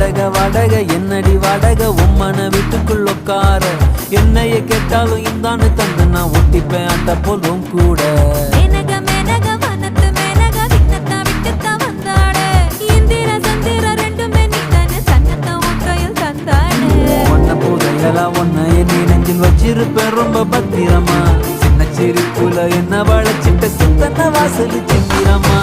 வடக வடக என்னடி வடக? உம்மன வீட்டுக்குள் உட்கார என்னைய கேட்டாலும் இந்தான்னு தந்து நான் ஒட்டிப்பேன் அந்த பொருளும் கூட. உன் ஒன்ன புதையலா நெஞ்சில் வச்சிருப்பேன் ரொம்ப பத்திரமா. சின்ன சிரிப்புல என்ன வளைச்சிட்ட சுத்தன வாசல் சிந்திரமா